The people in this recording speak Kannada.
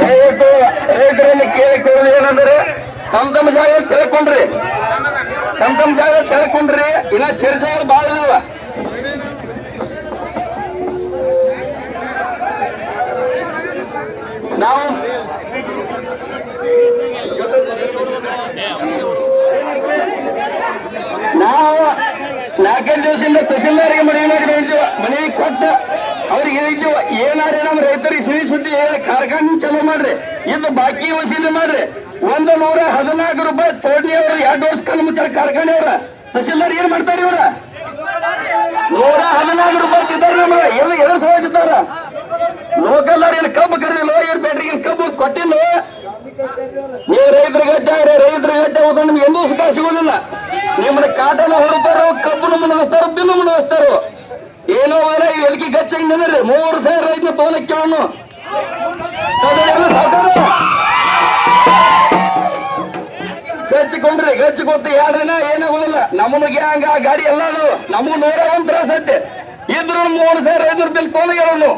ದಯವಿಟ್ಟು ರೈತರಲ್ಲಿ ಕೇಳಿಕೊಳ್ಳೋದು ಏನಂದ್ರೆ ತಮ್ಮ ತಮ್ಮ ಜಾಗ ತಿಳ್ಕೊಂಡ್ರಿ. ತಮ್ಮ ತಮ್ಮ ಜಾಗ ತಿಳ್ಕೊಂಡ್ರಿ, ಇನ್ನ ಚರ್ಚೆಗಳು ಬಹಳ ಇದಾವ. ನಾವು ನಾವು ನಾಲ್ಕೈದು ದಿವಸದಿಂದ ತಹಸೀಲ್ದಾರಿಗೆ ಮನವಿ ಮಾಡಿ ಕೊಟ್ಟ ಅವ್ರಿಗೆ ಏನಾರೆ ನಮ್ಮ ರೈತರಿಗೆ ಸಿಹಿ ಸುದ್ದಿ ಹೇಳಿ ಕಾರ್ಖಾನೆ ಚಲೋ ಮಾಡ್ರಿ ಇದು ಬಾಕಿ ವಸೂಲಿ ಮಾಡ್ರಿ. ಒಂದು ನೂರ ಹದಿನಾಲ್ಕು ರೂಪಾಯಿ ತೋಡ್ನಿ ಅವರು, ಎರಡು ವರ್ಷ ಕಲ್ಲು ಮುಚ್ಚಾರ ಕಾರ್ಖಾನೆ ಅವ್ರ. ತಹಸೀಲ್ದಾರ್ ಏನ್ ಮಾಡ್ತಾರೆ ಇವ್ರ? ನೂರ ಹದಿನಾಲ್ಕು ರೂಪಾಯಿ ತಿದ್ದಾರೆ ನಮ್ಮ ಎಲ್ಲ ಎಲ್ಲ ಸಹಿತಾರ ಲೋಕಲ್ ಏನು ಕಬ್ಬು ಕರೆದಿಲ್ಲ ಏನ್ ಬೇಟ್ರಿಗೆ ಕಬ್ಬು ಕೊಟ್ಟಿಲ್ಲ? ನೀವು ರೈತರ ಗಡ್ಡೆ ರೈತರ ಗಟ್ಟ ಹೋದ್ರೆ ನಿಮ್ಗೆ ಎಂದೂ ಸುಖ ಸಿಗೋದಿಲ್ಲ. ನಿಮ್ಮನ್ನ ಕಾಟನ ಹೊರತಾರೋ ಕಬ್ಬನ್ನು ಮುನಗಿಸ್ತಾರೋ ಬಿಲ್ಲು ಮುಣಗಿಸ್ತಾರೋ ಏನೋ ಇಲ್ಲ ಎಲ್ಕಿ ಗಚ್ಚ ಹಿಂಗಂದ್ರೆ ಮೂರು ಸಾವಿರ ಐದು ತೋಲಕ್ಕೆ ಅವನು. ಗಚ್ಚಿಕೊಂಡ್ರಿ, ಗಚ್ಚಿಕೊಟ್ಟು ಯಾರಿನ ಏನಾಗೋದಿಲ್ಲ ನಮ್ಮನಿಗೆ ಹಂಗ ಗಾಡಿ ಎಲ್ಲಾನು? ನಮಗೂ ನೂರ ಒಂದ್ ತ್ರಾಸ ಐತೆ ಇದ್ರು ಮೂರು ಸಾವಿರ ಐನೂರು ಬಿಲ್ ತೊಗೊಂಡು